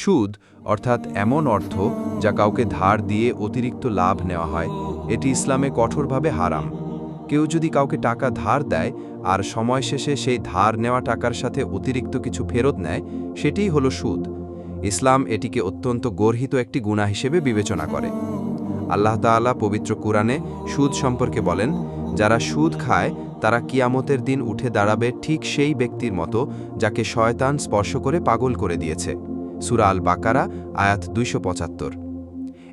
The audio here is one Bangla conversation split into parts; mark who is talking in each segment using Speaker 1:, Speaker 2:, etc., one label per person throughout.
Speaker 1: সুদ, অর্থাৎ এমন অর্থ যা কাউকে ধার দিয়ে অতিরিক্ত লাভ নেওয়া হয়, এটি ইসলামে কঠোরভাবে হারাম। কেউ যদি কাউকে টাকা ধার দেয় আর সময় শেষে সেই ধার নেওয়া টাকার সাথে অতিরিক্ত কিছু ফেরত নেয়, সেটিই হলো সুদ। ইসলাম এটিকে অত্যন্ত গর্হিত একটি গুণা হিসেবে বিবেচনা করে। আল্লাহ তাআলা পবিত্র কুরআনে সুদ সম্পর্কে বলেন, যারা সুদ খায়, তারা কিয়ামতের দিন উঠে দাঁড়াবে ঠিক সেই ব্যক্তির মতো যাকে শয়তান স্পর্শ করে পাগল করে দিয়েছে। সুরা আল বাকারা আয়াত দুইশো পঁচাত্তর।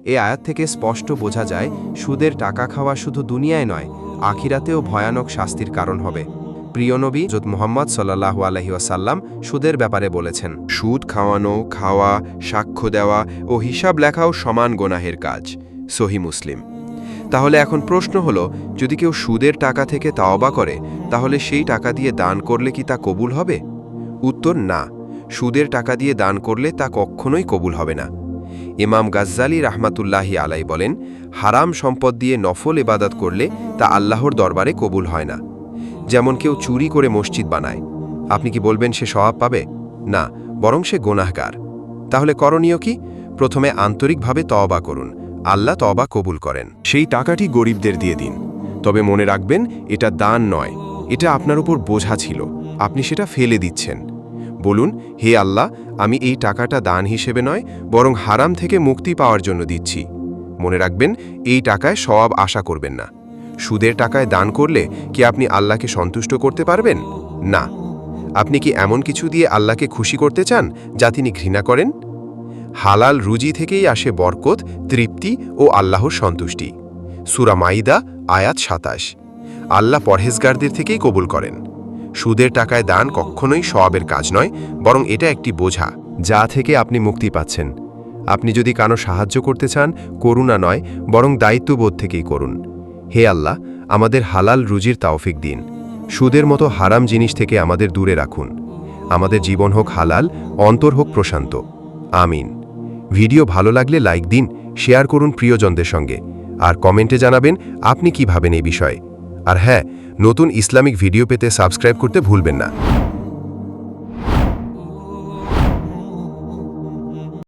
Speaker 1: এ আয়াত থেকে স্পষ্ট বোঝা যায়, সুদের টাকা খাওয়া শুধু দুনিয়ায় নয়, আখিরাতেও ভয়ানক শাস্তির কারণ হবে। প্রিয় নবী যত মোহাম্মদ সাল্লাহু আলহি ওয়াসাল্লাম সুদের ব্যাপারে বলেছেন, সুদ খাওয়ানো, খাওয়া, সাক্ষ্য দেওয়া ও হিসাব লেখাও সমান গোনাহের কাজ। সহি মুসলিম। তাহলে এখন প্রশ্ন হলো, যদি কেউ সুদের টাকা থেকে তাওবা করে, তাহলে সেই টাকা দিয়ে দান করলে কি তা কবুল হবে? উত্তর, না। সুদের টাকা দিয়ে দান করলে তা কখনোই কবুল হবে না। ইমাম গাজ্জালি রাহমাতুল্লাহি আলাই বলেন, হারাম সম্পদ দিয়ে নফল ইবাদত করলে তা আল্লাহর দরবারে কবুল হয় না। যেমন কেউ চুরি করে মসজিদ বানায়। আপনি কি বলবেন সে স্বভাব পাবে? না, বরং সে গোনাহগার। তাহলে করণীয় কি? প্রথমে আন্তরিকভাবে তওবা করুন। আল্লাহ তওবা কবুল করেন। সেই টাকাটি গরিবদের দিয়ে দিন। তবে মনে রাখবেন, এটা দান নয়। এটা আপনার উপর বোঝা ছিল। আপনি সেটা ফেলে দিচ্ছেন। বলুন, হে আল্লাহ, আমি এই টাকাটা দান হিসেবে নয়, বরং হারাম থেকে মুক্তি পাওয়ার জন্য দিচ্ছি। মনে রাখবেন, এই টাকায় সওয়াব আশা করবেন না। সুদের টাকায় দান করলে কি আপনি আল্লাহকে সন্তুষ্ট করতে পারবেন? না। আপনি কি এমন কিছু দিয়ে আল্লাহকে খুশি করতে চান, যা তিনি ঘৃণা করেন? হালাল রুজি থেকেই আসে বরকত, তৃপ্তি ও আল্লাহর সন্তুষ্টি। সুরা মাইদা, আয়াত সাতাশ। আল্লাহ পরহেজগারদের থেকেই কবুল করেন। সুদের টাকায় দান কখনোই সওয়াবের কাজ নয়, বরং এটা একটি বোঝা, যা থেকে আপনি মুক্তি পাচ্ছেন। আপনি যদি কারও সাহায্য করতে চান, করুণা নয়, বরং দায়িত্ববোধ থেকেই করুন। হে আল্লাহ, আমাদের হালাল রুজির তাওফিক দিন। সুদের মতো হারাম জিনিস থেকে আমাদের দূরে রাখুন। আমাদের জীবন হোক হালাল, অন্তর হোক প্রশান্ত। আমিন। ভিডিও ভালো লাগলে লাইক দিন, শেয়ার করুন প্রিয়জনদের সঙ্গে। আর কমেন্টে জানাবেন, আপনি কি ভাবেন এই বিষয়ে? আর হ্যাঁ নতুন ইসলামিক ভিডিও পেতে সাবস্ক্রাইব করতে ভুলবেন না।